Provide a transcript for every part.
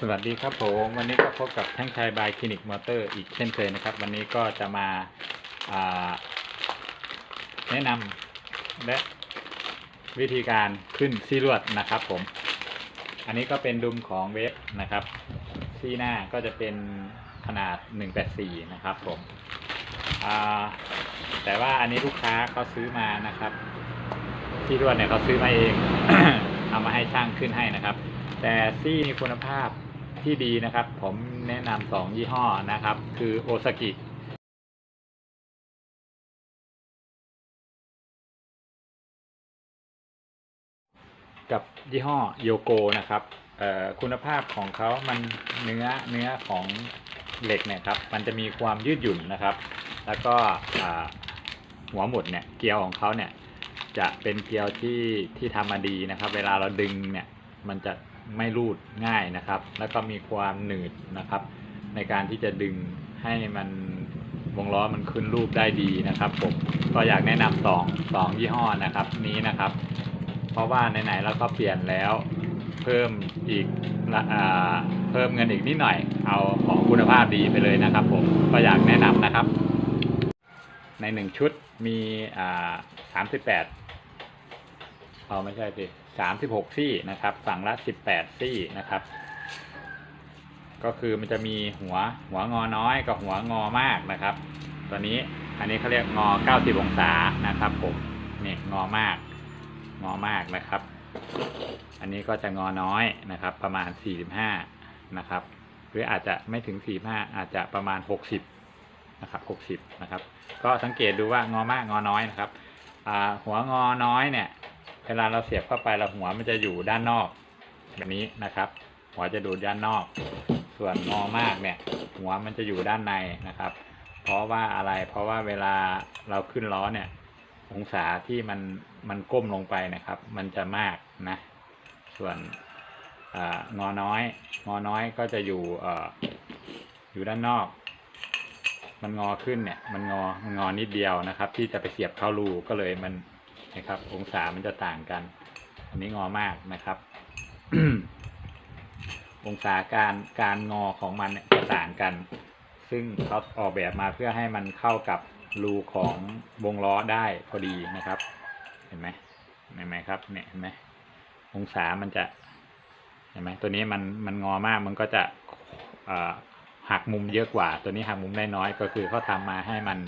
สวัสดีครับผมวันนี้ก็พบกับแท่งชัยบายคลินิกมอเตอร์อีกเช่นเคยนะครับ วันนี้ก็จะมาาแนะนำและวิธีการขึ้นซี่ลวดนะครับผม อันนี้ก็เป็นดุมของเวฟนะครับ ซี่หน้าก็จะเป็นขนาด 184 นะครับผมแต่ว่าอันนี้ลูกค้าเขาซื้อมานะครับ ซี่ลวดเนี่ยเขาซื้อมาเองเอามาให้ช่างขึ้นให้นะครับ แต่ซี่มีคุณภาพ ที่ดีนะครับ ผมแนะนำสองยี่ห้อนะครับ คือโอซากิกับยี่ห้อโยโกนะครับคุณภาพของเขามันเนื้อเนื้อของเหล็กเนี่ยครับมันจะมีความยืดหยุ่นนะครับ แล้วก็หัวหมุดเนี่ยเกลียวของเขาเนี่ยจะเป็นเกลียวที่ที่ทำมาดีนะครับ เวลาเราดึงเนี่ยมันจะ ไม่รูดง่ายนะครับ แล้วก็มีความหนืดนะครับ ในการที่จะดึงให้มันวงล้อมันขึ้นรูปได้ดีนะครับผมก็อยากแนะนำสองสองยี่ห้อนะครับนี้นะครับ เพราะว่าไหนๆแล้วก็เปลี่ยนแล้วเพิ่มอีกเพิ่มเงินอีกนิดหน่อย เอาของคุณภาพดีไปเลยนะครับ ผมก็อยากแนะนำนะครับ ในหนึ่งชุดมีปด เอาไม่ใช่สิสามสิบหกซี่นะครับ ฝั่งละสิบแปดซี่นะครับ ก็คือมันจะมีหัวหัวงอน้อยกับหัวงอมากนะครับ ตัวนี้อันนี้เขาเรียกงอ90องศานะครับผมนี่งอมาก งอมากนะครับ อันนี้ก็จะงอน้อยนะครับ ประมาณ45นะครับ หรืออาจจะไม่ถึง45อาจจะประมาณ60นะครับ60นะครับ ก็สังเกตดูว่างอมากงอน้อยนะครับหัวงอน้อยเนี่ย เวลาเราเสียบเข้าไปแล้วหัวมันจะอยู่ด้านนอก แบบนี้นะครับ หัวจะดูด้านนอก ส่วนงอมากเนี่ย หัวมันจะอยู่ด้านในนะครับ เพราะว่าอะไรเพราะว่าเวลาเราขึ้นล้อเนี่ย องศาที่มันมันก้มลงไปนะครับ มันจะมากนะ ส่วนอางอน้อย งอน้อยก็จะอยู่อออยู่ด้านนอก มันงอขึ้นเนี่ย มันงอมันงอนิดเดียวนะครับ ที่จะไปเสียบเข้ารูก็เลยมัน นะครับ องศามันจะต่างกัน อันนี้งอมากนะครับ องศาการการงอของมันจะต่างกัน ซึ่งเขาออกแบบมาเพื่อให้มันเข้ากับรูของวงล้อได้พอดีนะครับ เห็นไหมเห็นไหมครับ เนี่ยเห็นไหมองศามันจะเห็นไหมตัวนี้มันมันงอมากมันก็จะหักมุมเยอะกว่า ตัวนี้หักมุมได้น้อยก็คือเขาทำมาให้มัน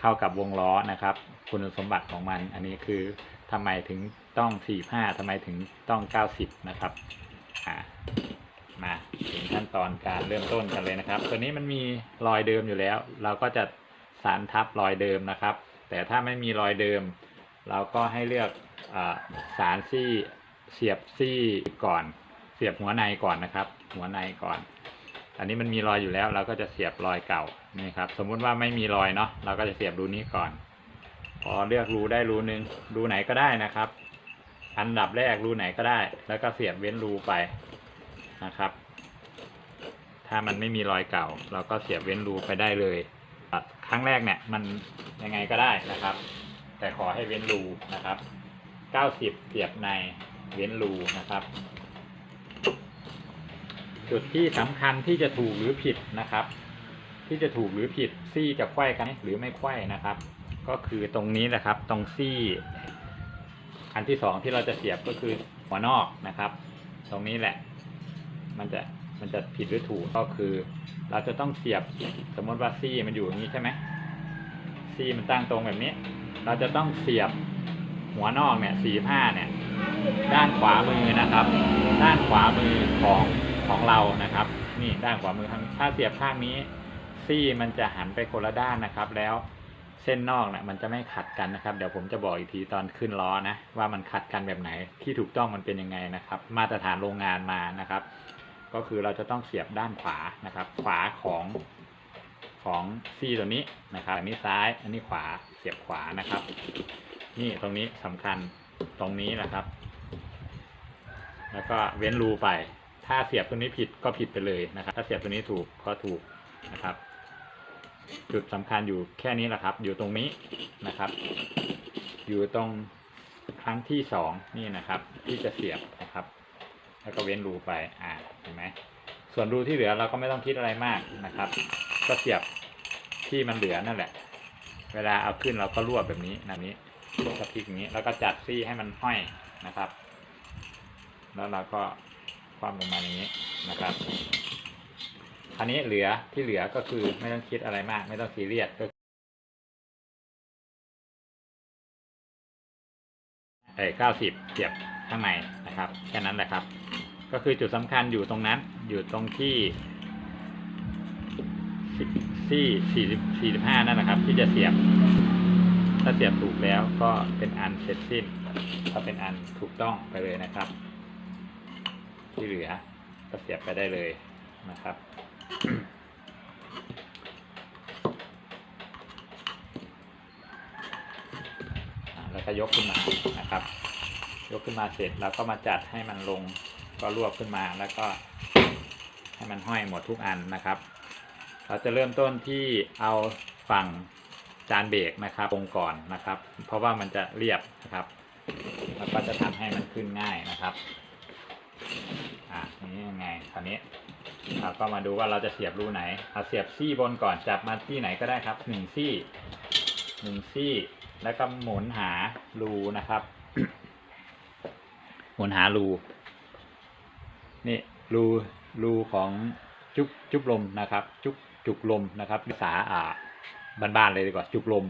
เข้ากับวงล้อนะครับ คุณสมบัติของมัน อันนี้คือทำไมถึงต้อง 45ทำไมถึงต้อง 90 นะครับมาถึงขั้นตอนการเริ่มต้นกันเลยนะครับ ตัวนี้มันมีรอยเดิมอยู่แล้ว เราก็จะสานทับรอยเดิมนะครับ แต่ถ้าไม่มีรอยเดิม เราก็ให้เลือกอสารซี่เสียบซี่ก่อน เสียบหัวในก่อนนะครับ หัวในก่อน อันนี้มันมีรอยอยู่แล้ว เราก็จะเสียบรอยเก่านี่ครับ สมมุติว่าไม่มีรอยเนาะเราก็จะเสียบรูนี้ก่อน พอเลือกรูได้รูหนึ่งรูไหนก็ได้นะครับ อันดับแรกรูไหนก็ได้ แล้วก็เสียบเว้นรูไปนะครับ ถ้ามันไม่มีรอยเก่า เราก็เสียบเว้นรูไปได้เลยครั้งแรกเนี่ยมันยังไงก็ได้นะครับ แต่ขอให้เว้นรูนะครับ 90 เสียบในเว้นรูนะครับ จุดที่สำคัญที่จะถูกหรือผิดนะครับ ที่จะถูกหรือผิดซี่จะไขว้กันหรือไม่ไขว้นะครับ ก็คือตรงนี้แหละครับ ตรงซี่ อันที่สองที่เราจะเสียบก็คือหัวนอกนะครับ ตรงนี้แหละ มันจะมันจะผิดหรือถูกก็คือ เราจะต้องเสียบสมมติว่าซี่มันอยู่อย่างนี้ใช่ไหมซี่มันตั้งตรงแบบนี้ เราจะต้องเสียบหัวนอกเนี่ยสี่ผ้าเนี่ย ด้านขวามือนะครับ ด้านขวามือของ ของเรานะครับ นี่ด้านขวามือทางถ้าเสียบข้างนี้ซี่มันจะหันไปคนละด้านนะครับ แล้วเส้นนอกเนี่ยมันจะไม่ขัดกันนะครับ เดี๋ยวผมจะบอกอีกทีตอนขึ้นล้อนะ ว่ามันขัดกันแบบไหนที่ถูกต้องมันเป็นยังไงนะครับ มาตรฐานโรงงานมานะครับ ก็คือเราจะต้องเสียบด้านขวานะครับ ขวาของของซี่ตัวนี้นะครับอันนี้ซ้ายอันนี้ขวาเสียบขวานะครับ นี่ตรงนี้สำคัญตรงนี้นะครับ แล้วก็เว้นรูไป ถ้าเสียบตัวนี้ผิดก็ผิดไปเลยนะครับ ถ้าเสียบตัวนี้ถูกก็ถูกนะครับ จุดสำคัญอยู่แค่นี้แหละครับ อยู่ตรงนี้นะครับ อยู่ตรงครั้งที่สองนี่นะครับ ที่จะเสียบนะครับ แล้วก็เว้นรูไปอ่าเห็นไหมส่วนรูที่เหลือเราก็ไม่ต้องคิดอะไรมากนะครับ ก็เสียบที่มันเหลือนั่นแหละ เวลาเอาขึ้นเราก็รวบแบบนี้แบบนี้ก็พลิกอย่างนี้แล้วก็จัดซี่ให้มันห้อยนะครับ แล้วเราก็ คว่ำลงมาอย่างนี้นะครับคราวนี้เหลือที่เหลือก็คือไม่ต้องคิดอะไรมาก ไม่ต้องซีเรียสก็เอ้เก้าสิบเสียบข้างในนะครับ แค่นั้นแหละครับ ก็คือจุดสำคัญอยู่ตรงนั้น อยู่ตรงที่สิบที่สี่สิบสี่สิบห้านั่นแหละครับ ที่จะเสียบ ถ้าเสียบถูกแล้วก็เป็นอันเสร็จสิ้น ก็เป็นอันถูกต้องไปเลยนะครับ ที่เหลือก็เสียบไปได้เลยนะครับ แล้วก็ยกขึ้นมานะครับ ยกขึ้นมาเสร็จเราก็มาจัดให้มันลงก็รวบขึ้นมาแล้วก็ให้มันห้อยหมดทุกอันนะครับ เราจะเริ่มต้นที่เอาฝั่งจานเบรกนะครับลงก่อนนะครับ เพราะว่ามันจะเรียบนะครับ แล้วก็จะทำให้มันขึ้นง่ายนะครับ นี่ยังไงคราวนี้เราก็มาดูว่าเราจะเสียบรูไหนเอาเสียบซี่บนก่อนจับมาที่ไหนก็ได้ครับหนึ่งซี่หนึ่งซี่ แล้วก็หมุนหารูนะครับ หมุนหารูนี่รูรูของจุกจุบลมนะครับ จุกจุกลมนะครับภาษาอ่าบ้านๆเลยดีกว่าจุกลม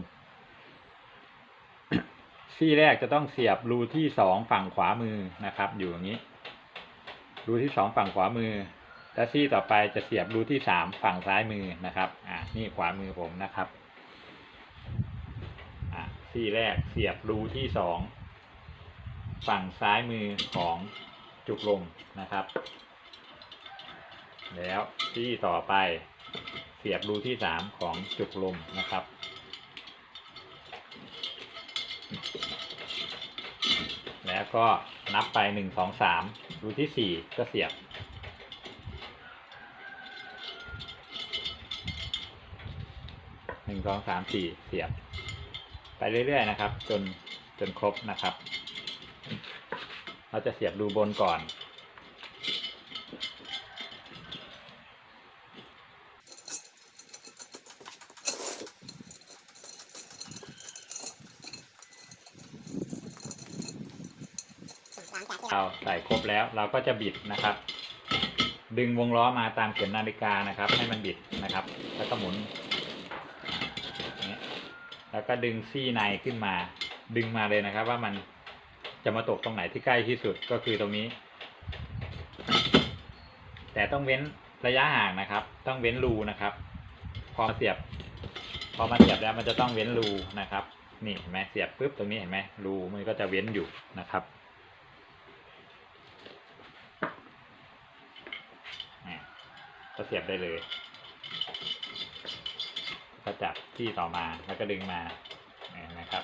ซี่แรกจะต้องเสียบรูที่สองฝั่งขวามือนะครับ อยู่อย่างนี้ รูที่สองฝั่งขวามือและซี่ต่อไปจะเสียบรูที่สามฝั่งซ้ายมือนะครับ อ่านี่ขวามือผมนะครับ อ่าซี่แรกเสียบรูที่สองฝั่งซ้ายมือของจุกลมนะครับ แล้วซี่ต่อไปเสียบรูที่สามของจุกลมนะครับ ก็นับไปหนึ่งสองสามรูที่สี่ก็เสียบ หนึ่งสองสามสี่เสียบ ไปเรื่อยๆนะครับ จนจนครบนะครับ เราจะเสียบรูบนก่อน เราใส่ครบแล้วเราก็จะบิดนะครับ ดึงวงล้อมาตามเข็มนาฬิกานะครับ ให้มันบิดนะครับ แล้วก็หมุนแล้วก็ดึงซี่ในขึ้นมา ดึงมาเลยนะครับ ว่ามันจะมาตกตรงไหนที่ใกล้ที่สุดก็คือตรงนี้ แต่ต้องเว้นระยะห่างนะครับ ต้องเว้นรูนะครับ พอมาเสียบ พอมาเสียบแล้วมันจะต้องเว้นรูนะครับ นี่เห็นไหมเสียบปุ๊บตรงนี้เห็นไหมรูมันก็จะเว้นอยู่นะครับ อะ ก็เสียบได้เลย ก็จับที่ต่อมาแล้วก็ดึงมานะครับ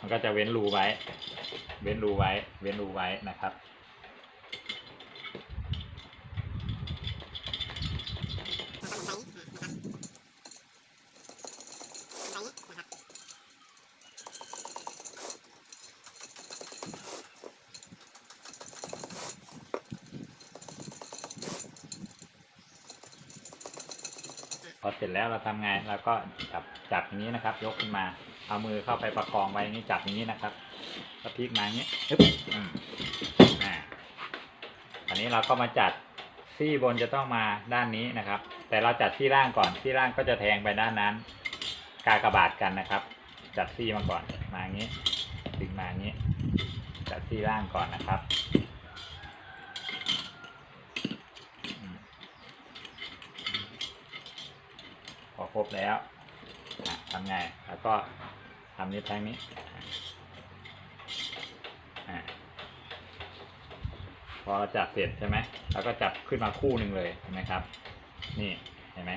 มันก็จะเว้นรูไว้ เว้นรูไว้ เว้นรูไว้นะครับ อเสร็จแล้วเราทำไงเราก็จับจับอย่างนี้นะครับ ยกขึ้นมาเอามือเข้าไปประคองไว้นี้จับอย่างนี้นะครับก็พลิกมาอย่างนี้ปึ๊บอ่าอันนี้เราก็มาจัดซี่บนจะต้องมาด้านนี้นะครับ แต่เราจัดซี่ล่างก่อนซี่ล่างก็จะแทงไปด้านนั้น กากระบาทกันนะครับ จัดซี่มาก่อนมาอย่างนี้ดึงมาอย่างนี้จัดซี่ล่างก่อนนะครับอืม พอ ครบแล้วทำไง แล้วก็ทำนี้แทงนี้พอเราจับเสร็จใช่ไหมเราก็จับขึ้นมาคู่หนึ่งเลยเห็นไหมครับ นี่เห็นไหม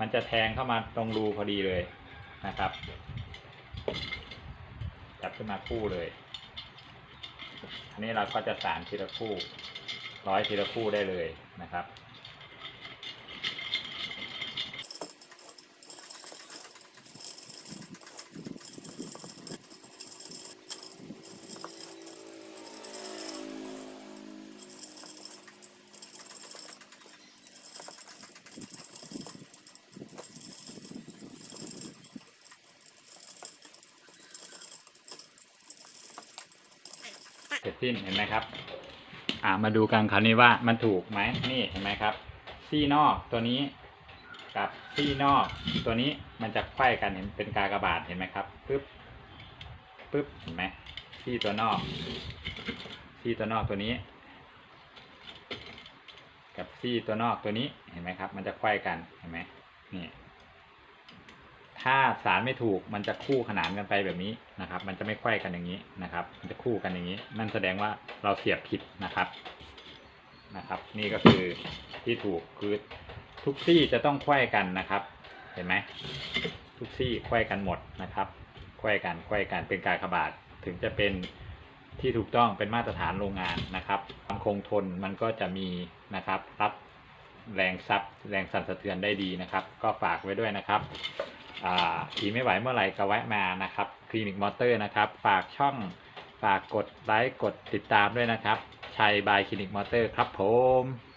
มันจะแทงเข้ามาตรงรูพอดีเลยนะครับ จับขึ้นมาคู่เลย อันนี้เราก็จะสานทีละคู่ ร้อยทีละคู่ได้เลยนะครับิ้นเห็นไหมครับ อ่ามาดูกันคราวนี้ว่ามันถูกไหมนี่เห็นไหมครับ ซี่นอกตัวนี้กับซี่นอกตัวนี้มันจะไขว้กันเห็นเป็นกากบาทเห็นไหมครับปึ๊บปึ๊บเห็นไหมซี่ตัวนอกซี่ตัวนอกตัวนี้ กับซี่ตัวนอกตัวนี้เห็นไหมครับ มันจะไขว้กันเห็นไหมนี่ ถ้าสารไม่ถูกมันจะคู่ขนานกันไปแบบนี้นะครับ มันจะไม่ไขว้กันอย่างนี้นะครับ มันจะคู่กันอย่างนี้ นั่นแสดงว่าเราเสียบผิดนะครับนะครับ นี่ก็คือที่ถูกคือทุกซี่จะต้องไขว้กันนะครับ เห็นไหมทุกซี่ไขว้กันหมดนะครับไขว้กันไขว้กันเป็นการขบาดถึงจะเป็นที่ถูกต้องเป็นมาตรฐานโรงงานนะครับความคงทนมันก็จะมีนะครับรับแรงซับแรงสั่นสะเทือนได้ดีนะครับ ก็ฝากไว้ด้วยนะครับ ขี่ไม่ไหวเมื่อไหร่ก็แวะมานะครับคลินิกมอเตอร์นะครับ ฝากช่องฝากกดไลค์กดติดตามด้วยนะครับชัยบายคลินิกมอเตอร์ครับผม